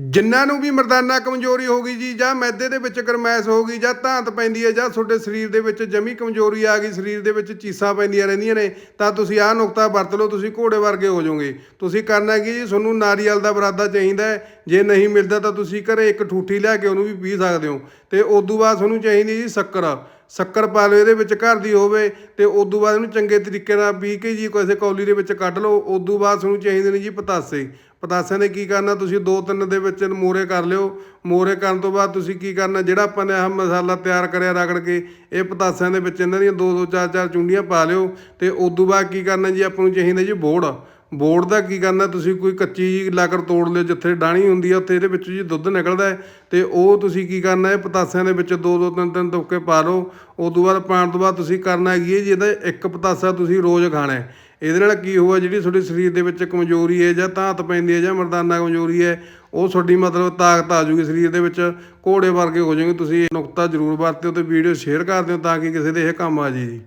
ਜਿਨ੍ਹਾਂ ਨੂੰ ਵੀ ਮਰਦਾਨਾ ਕਮਜ਼ੋਰੀ ਹੋ ਗਈ ਜੀ, ਜਾਂ ਮੈਦੇ ਦੇ ਵਿੱਚ ਗਰਮੈਸ਼ ਹੋ ਗਈ, ਜਾਂ ਧਾਂਤ ਪੈਂਦੀ ਹੈ, ਜਾਂ ਤੁਹਾਡੇ ਸਰੀਰ ਦੇ ਵਿੱਚ ਜਮੀ ਕਮਜ਼ੋਰੀ ਆ ਗਈ, ਸਰੀਰ ਦੇ ਵਿੱਚ ਚੀਸਾਂ ਪੈਂਦੀਆਂ ਰਹਿੰਦੀਆਂ ਨੇ, ਤਾਂ ਤੁਸੀਂ ਆਹ ਨੁਕਤਾ ਵਰਤ ਲਓ, ਤੁਸੀਂ ਘੋੜੇ ਵਰਗੇ ਹੋ ਜਾਓਗੇ। ਤੁਸੀਂ ਕਰਨਾ ਕੀ ਜੀ, ਤੁਹਾਨੂੰ ਨਾਰੀਅਲ ਦਾ ਬਰਾਦਾ ਚਾਹੀਦਾ ਹੈ। ਜੇ ਨਹੀਂ ਮਿਲਦਾ ਤਾਂ ਤੁਸੀਂ ਘਰੇ ਇੱਕ ਠੂਠੀ ਲੈ ਕੇ ਉਹਨੂੰ ਵੀ ਪੀ ਸਕਦੇ ਹੋ। ਤੇ ਉਦੋਂ ਬਾਅਦ ਤੁਹਾਨੂੰ ਚਾਹੀਦੀ ਜੀ ਸ਼ੱਕਰ। ਸ਼ੱਕਰ ਪਾ ਲਓ, ਇਹਦੇ ਵਿੱਚ ਘਰ ਦੀ ਹੋਵੇ ਤੇ ਤੋਂ ਬਾਅਦ ਇਹਨੂੰ ਚੰਗੇ ਤਰੀਕੇ ਨਾਲ ਪੀ ਕੇ ਜੀ, ਕਿਸੇ ਕੌਲੀ ਦੇ ਵਿੱਚ ਕੱਢ ਲਓ, ਉਦੋਂ ਬਾਅਦ ਤੁਹਾਨੂੰ ਚਾਹੀਦੇ ਨੇ ਜੀ ਪਤਾਸੇ। ਪਤਾਸਿਆਂ ਨੇ ਕੀ ਕਰਨਾ, ਤੁਸੀਂ ਦੋ ਤਿੰਨ ਦੇ ਵਿੱਚ ਮੋਰੇ ਕਰ ਲਿਓ। ਮੋਰੇ ਕਰਨ ਤੋਂ ਬਾਅਦ ਤੁਸੀਂ ਕੀ ਕਰਨਾ, ਜਿਹੜਾ ਆਪਾਂ ਨੇ ਆਹ ਮਸਾਲਾ ਤਿਆਰ ਕਰਿਆ ਰਗੜ ਕੇ, ਇਹ ਪਤਾਸਿਆਂ ਦੇ ਵਿੱਚ ਇਹਨਾਂ ਦੀਆਂ ਦੋ ਦੋ, ਚਾਰ ਚਾਰ ਚੁੰਡੀਆਂ ਪਾ ਲਿਓ ਤੇ ਤੋਂ ਬਾਅਦ ਕੀ ਕਰਨਾ ਜੀ, ਆਪਾਂ ਨੂੰ ਚਾਹੀਦਾ ਜੀ ਬੋੜ ਬੋਰਡ ਦਾ ਕੀ ਕਰਨਾ, ਤੁਸੀਂ ਕੋਈ ਕੱਚੀ ਜੀ ਲਾਕਰ ਤੋੜ ਲਿਓ, ਜਿੱਥੇ ਡਾਣੀ ਹੁੰਦੀ ਆ, ਉੱਥੇ ਇਹਦੇ ਵਿੱਚ ਜੀ ਦੁੱਧ ਨਿਕਲਦਾ ਹੈ ਤੇ ਉਹ ਤੁਸੀਂ ਕੀ ਕਰਨਾ ਹੈ, ਪਤਾਸਿਆਂ ਦੇ ਵਿੱਚ ਦੋ ਦੋ, ਤਿੰਨ ਤਿੰਨ ਤੁਪਕੇ ਪਾ ਲਓ, ਉਦੋਂ ਬਾਅਦ ਪਾਣ ਤੋਂ ਬਾਅਦ ਤੁਸੀਂ ਕਰਨਾ ਹੈਗੀ ਹੈ ਜੀ, ਇਹਦਾ ਇੱਕ ਪਤਾਸਾ ਤੁਸੀਂ ਰੋਜ਼ ਖਾਣਾ ਹੈ। ਇਹਦੇ ਨਾਲ ਕੀ ਹੋਊਗਾ, ਜਿਹੜੀ ਤੁਹਾਡੇ ਸਰੀਰ ਦੇ ਵਿੱਚ ਕਮਜ਼ੋਰੀ ਹੈ ਜਾਂ ਧਾਤ ਪੈਂਦੀ ਹੈ ਜਾਂ ਮਰਦਾਨਾ ਕਮਜ਼ੋਰੀ ਹੈ, ਉਹ ਤੁਹਾਡੀ ਮਤਲਬ ਤਾਕਤ ਆ ਜੂਗੀ ਸਰੀਰ ਦੇ ਵਿੱਚ, ਘੋੜੇ ਵਰਗੇ ਹੋ ਜਾਓਗੇ, ਤੁਸੀਂ ਇਹ ਨੁਕਤਾ ਜ਼ਰੂਰ ਵਰਤਿਓ ਤੇ ਵੀਡੀਓ ਸ਼ੇਅਰ ਕਰ ਦਿਓ ਤਾਂ ਕਿ ਕਿਸੇ ਦੇ ਇਹ ਕੰਮ ਆ ਜੇ ਜੀ।